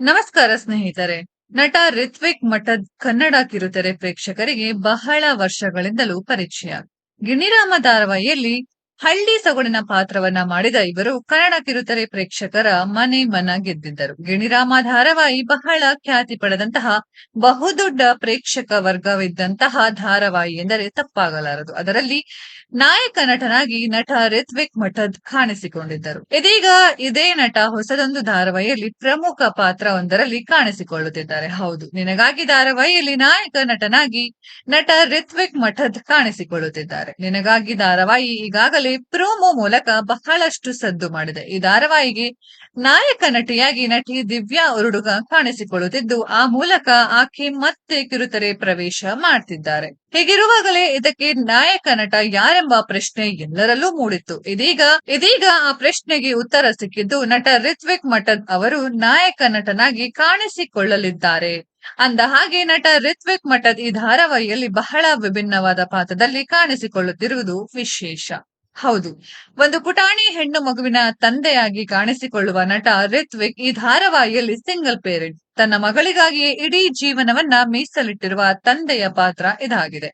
ನಮಸ್ಕಾರ ಸ್ನೇಹಿತರೆ ನಟ ರಿತ್ವಿಕ್ ಮಠದ್ ಕನ್ನಡ ಕಿರುತೆರೆ ಪ್ರೇಕ್ಷಕರಿಗೆ ಬಹಳ ವರ್ಷಗಳಿಂದಲೂ ಪರಿಚಯ. ಗಿಣಿರಾಮ ಧಾರಾವಾಹಿಯಲ್ಲಿ ಹಳ್ಳಿ ಸೊಗಡಿನ ಪಾತ್ರವನ್ನ ಮಾಡಿದ ಇವರು ಕನ್ನಡ ಕಿರುತೆರೆ ಪ್ರೇಕ್ಷಕರ ಮನೆ ಮನ ಗೆದ್ದಿದ್ದರು. ಗಿಣಿರಾಮ ಧಾರಾವಾಹಿ ಬಹಳ ಖ್ಯಾತಿ ಪಡೆದಂತಹ ಬಹುದೊಡ್ಡ ಪ್ರೇಕ್ಷಕ ವರ್ಗವಿದ್ದಂತಹ ಧಾರಾವಾಹಿ ಎಂದರೆ ತಪ್ಪಾಗಲಾರದು. ಅದರಲ್ಲಿ ನಾಯಕ ನಟನಾಗಿ ನಟ ರಿತ್ವಿಕ್ ಮಠದ್ ಕಾಣಿಸಿಕೊಂಡಿದ್ದರು. ಇದೀಗ ಇದೇ ನಟ ಹೊಸದೊಂದು ಧಾರಾವಾಹಿಯಲ್ಲಿ ಪ್ರಮುಖ ಪಾತ್ರ ಒಂದರಲ್ಲಿ ಕಾಣಿಸಿಕೊಳ್ಳುತ್ತಿದ್ದಾರೆ. ಹೌದು, ನಿನಗಾಗಿ ಧಾರಾವಾಹಿಯಲ್ಲಿ ನಾಯಕ ನಟನಾಗಿ ನಟ ರಿತ್ವಿಕ್ ಮಠದ್ ಕಾಣಿಸಿಕೊಳ್ಳುತ್ತಿದ್ದಾರೆ. ನಿನಗಾಗಿ ಧಾರಾವಾಹಿ ಈಗಾಗಲೇ ಪ್ರೋಮೋ ಮೂಲಕ ಬಹಳಷ್ಟು ಸದ್ದು ಮಾಡಿದೆ. ಈ ಧಾರಾವಾಹಿಗೆ ನಾಯಕ ನಟಿಯಾಗಿ ನಟಿ ದಿವ್ಯಾ ಉರುಡುಗ ಕಾಣಿಸಿಕೊಳ್ಳುತ್ತಿದ್ದು, ಆ ಮೂಲಕ ಆಕೆ ಮತ್ತೆ ಕಿರುತೆರೆ ಪ್ರವೇಶ ಮಾಡ್ತಿದ್ದಾರೆ. ಹೀಗಿರುವಾಗಲೇ ಇದಕ್ಕೆ ನಾಯಕ ನಟ ಯಾರೆಂಬ ಪ್ರಶ್ನೆ ಎಲ್ಲರಲ್ಲೂ ಮೂಡಿತ್ತು. ಇದೀಗ ಇದೀಗ ಆ ಪ್ರಶ್ನೆಗೆ ಉತ್ತರ ಸಿಕ್ಕಿದ್ದು ನಟ ರಿತ್ವಿಕ್ ಮಠದ್ ಅವರು ನಾಯಕ ನಟನಾಗಿ ಕಾಣಿಸಿಕೊಳ್ಳಲಿದ್ದಾರೆ. ಅಂದ ಹಾಗೆ ನಟ ರಿತ್ವಿಕ್ ಮಠದ್ ಈ ಧಾರಾವಾಹಿಯಲ್ಲಿ ಬಹಳ ವಿಭಿನ್ನವಾದ ಪಾತ್ರದಲ್ಲಿ ಕಾಣಿಸಿಕೊಳ್ಳುತ್ತಿರುವುದು ವಿಶೇಷ. ಹೌದು. ಒಂದು ಪುಟಾಣಿ ಹೆಣ್ಣು ಮಗುವಿನ ತಂದೆಯಾಗಿ ಕಾಣಿಸಿಕೊಳ್ಳುವ ನಟ ರಿತ್ವಿಕ್ ಈ ಧಾರಾವಾಹಿಯಲ್ಲಿ ಸಿಂಗಲ್ ಪೇರೆಂಟ್. ತನ್ನ ಮಗಳಿಗಾಗಿಯೇ ಇಡೀ ಜೀವನವನ್ನ ಮೀಸಲಿಟ್ಟಿರುವ ತಂದೆಯ ಪಾತ್ರ ಇದಾಗಿದೆ.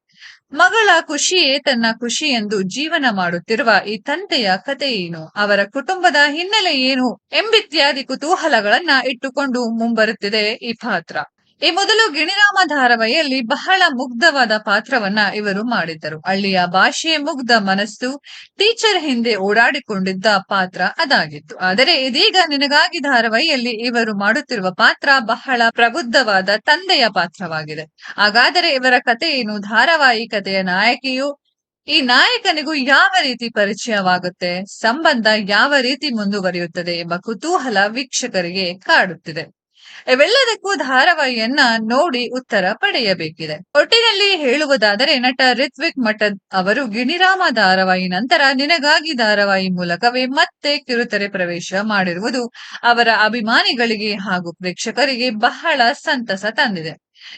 ಮಗಳ ಖುಷಿಯೇ ತನ್ನ ಖುಷಿ ಎಂದು ಜೀವನ ಮಾಡುತ್ತಿರುವ ಈ ತಂದೆಯ ಕತೆ ಏನು? ಅವರ ಕುಟುಂಬದ ಹಿನ್ನೆಲೆ ಏನು? ಎಂಬಿತ್ಯಾದಿ ಕುತೂಹಲಗಳನ್ನ ಇಟ್ಟುಕೊಂಡು ಮುಂಬರುತ್ತಿದೆ ಈ ಪಾತ್ರ. ಈ ಮೊದಲು ಗಿಣಿರಾಮ ಧಾರಾವಾಹಿಯಲ್ಲಿ ಬಹಳ ಮುಗ್ಧವಾದ ಪಾತ್ರವನ್ನ ಇವರು ಮಾಡಿದ್ದರು. ಹಳ್ಳಿಯ ಭಾಷೆ ಮುಗ್ಧ ಮನಸ್ಸು, ಟೀಚರ್ ಹಿಂದೆ ಓಡಾಡಿಕೊಂಡಿದ್ದ ಪಾತ್ರ ಅದಾಗಿತ್ತು. ಆದರೆ ಇದೀಗ ನಿನಗಾಗಿ ಧಾರಾವಾಹಿಯಲ್ಲಿ ಇವರು ಮಾಡುತ್ತಿರುವ ಪಾತ್ರ ಬಹಳ ಪ್ರಬುದ್ಧವಾದ ತಂದೆಯ ಪಾತ್ರವಾಗಿದೆ. ಹಾಗಾದರೆ ಇವರ ಕತೆ ಏನು? ಧಾರಾವಾಹಿ ಕಥೆಯ ನಾಯಕಿಯು ಈ ನಾಯಕನಿಗೂ ಯಾವ ರೀತಿ ಪರಿಚಯವಾಗುತ್ತೆ? ಸಂಬಂಧ ಯಾವ ರೀತಿ ಮುಂದುವರಿಯುತ್ತದೆ ಎಂಬ ಕುತೂಹಲ ವೀಕ್ಷಕರಿಗೆ ಕಾಡುತ್ತಿದೆ. ಇವೆಲ್ಲದಕ್ಕೂ ಧಾರಾವಾಹಿಯನ್ನ ನೋಡಿ ಉತ್ತರ ಪಡೆಯಬೇಕಿದೆ. ಒಟ್ಟಿನಲ್ಲಿ ಹೇಳುವುದಾದರೆ ನಟ ರಿತ್ವಿಕ್ ಮಠದ್ ಅವರು ಗಿಣಿರಾಮ ಧಾರಾವಾಹಿ ನಂತರ ನಿನಗಾಗಿ ಧಾರಾವಾಹಿ ಮೂಲಕವೇ ಮತ್ತೆ ಕಿರುತೆರೆ ಪ್ರವೇಶ ಮಾಡಿರುವುದು ಅವರ ಅಭಿಮಾನಿಗಳಿಗೆ ಹಾಗೂ ಪ್ರೇಕ್ಷಕರಿಗೆ ಬಹಳ ಸಂತಸ ತಂದಿದೆ.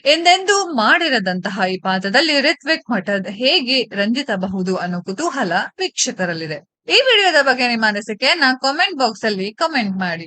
ಎಂದೆಂದೂ ಮಾಡಿರದಂತಹ ಈ ಪಾತ್ರದಲ್ಲಿ ರಿತ್ವಿಕ್ ಮಠದ್ ಹೇಗೆ ರಂಜಿಸಬಹುದು ಅನ್ನೋ ಕುತೂಹಲ ವೀಕ್ಷಕರಲ್ಲಿದೆ. ಈ ವಿಡಿಯೋದ ಬಗ್ಗೆ ನಿಮ್ಮ ಅನಿಸಿಕೆಯನ್ನ ಕಾಮೆಂಟ್ ಬಾಕ್ಸ್ ಅಲ್ಲಿ ಕಮೆಂಟ್ ಮಾಡಿ.